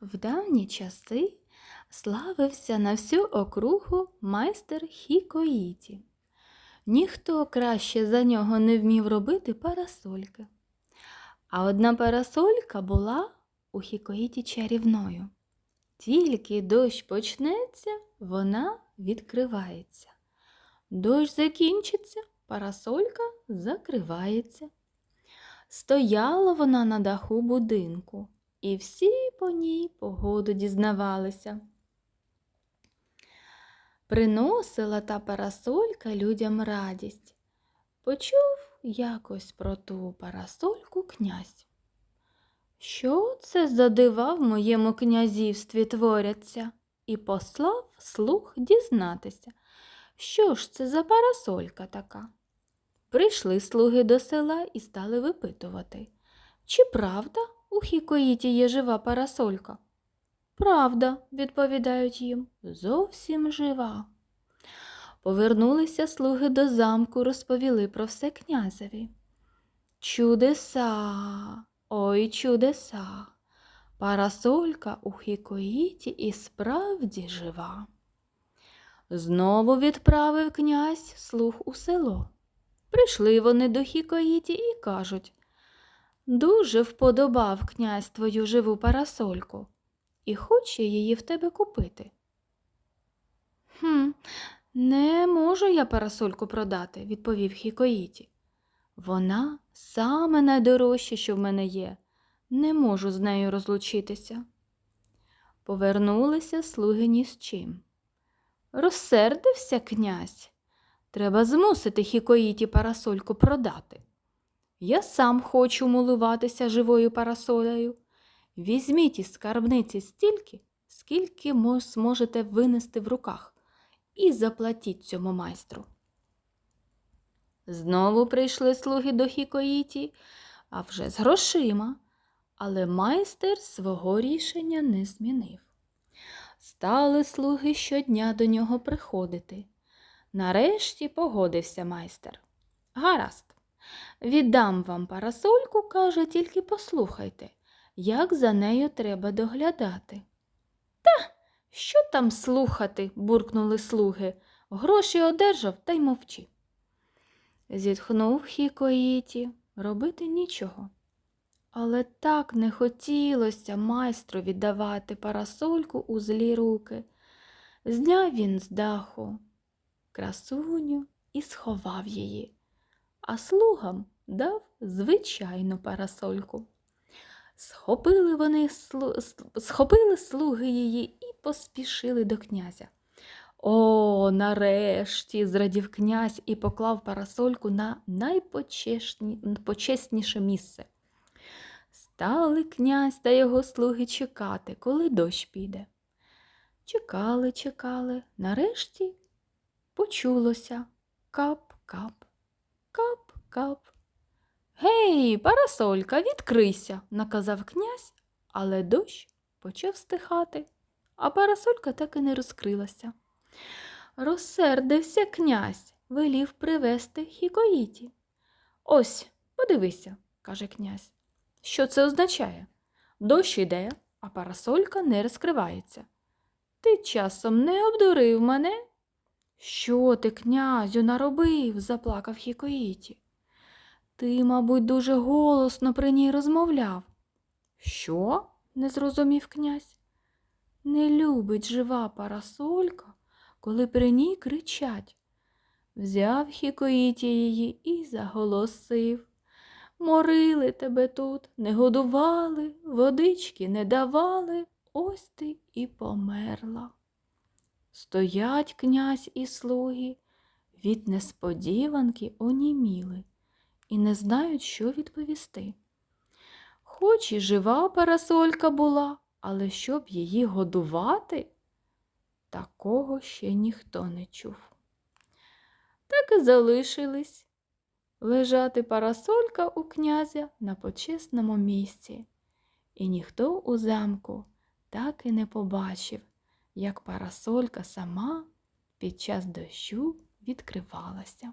В давні часи славився на всю округу майстер Хікоїті. Ніхто краще за нього не вмів робити парасольки. А одна парасолька була у Хікоїті чарівною. Тільки дощ почнеться, вона відкривається. Дощ закінчиться, парасолька закривається. Стояла вона на даху будинку, і всі по ній погоду дізнавалися. Приносила та парасолька людям радість. Почув якось про ту парасольку князь. Що це за дива в моєму князівстві творяться? І послав слух дізнатися, що ж це за парасолька така. Прийшли слуги до села і стали випитувати, чи правда у Хікоїті є жива парасолька? Правда, відповідають їм, зовсім жива. Повернулися слуги до замку, розповіли про все князеві. Чудеса, ой чудеса, парасолька у Хікоїті і справді жива. Знову відправив князь слуг у село. Прийшли вони до Хікоїті і кажуть Дуже вподобав князь твою живу парасольку і хоче її в тебе купити. Хм, не можу я парасольку продати, відповів Хікоїті. Вона саме найдорожче, що в мене є. Не можу з нею розлучитися. Повернулися слуги ні з чим. Розсердився князь. Треба змусити Хікоїті парасольку продати. Я сам хочу милуватися живою парасолею. Візьміть із скарбниці стільки, скільки зможете винести в руках, і заплатіть цьому майстру. Знову прийшли слуги до Хікоїті, а вже з грошима, але майстер свого рішення не змінив. Стали слуги щодня до нього приходити. Нарешті погодився майстер. Гаразд, віддам вам парасольку, каже, тільки послухайте, як за нею треба доглядати. Та, що там слухати? буркнули слуги. Гроші одержав та й мовчи. Зітхнув Хікоїті, робити нічого. Але так не хотілося майстру віддавати парасольку у злі руки. Зняв він з даху красуню і сховав її, а слугам дав звичайну парасольку. Схопили вони схопили слуги її і поспішили до князя. О, нарешті, зрадів князь і поклав парасольку на найпочесніше місце. Стали князь та його слуги чекати, коли дощ піде. Чекали, чекали, нарешті почулося кап-кап, кап-кап. Гей, парасолька, відкрийся, наказав князь, але дощ почав стихати, а парасолька так і не розкрилася. Розсердився князь, велів привезти Хікоїті. Ось, подивися, каже князь. Що це означає? Дощ іде, а парасолька не розкривається. Ти часом не обдурив мене? Що ти, князю, наробив? заплакав Хікоїті. Ти, мабуть, дуже голосно при ній розмовляв. Що? не зрозумів князь. Не любить жива парасолька, коли при ній кричать. Взяв Хікоїті її і заголосив. Морили тебе тут, не годували, водички не давали, ось ти і померла. Стоять князь і слуги, від несподіванки оніміли і не знають, що відповісти. Хоч і жива парасолька була, але щоб її годувати, такого ще ніхто не чув. Так і залишились лежати парасолька у князя на почесному місці, і ніхто у замку так і не побачив, як парасолька сама під час дощу відкривалася.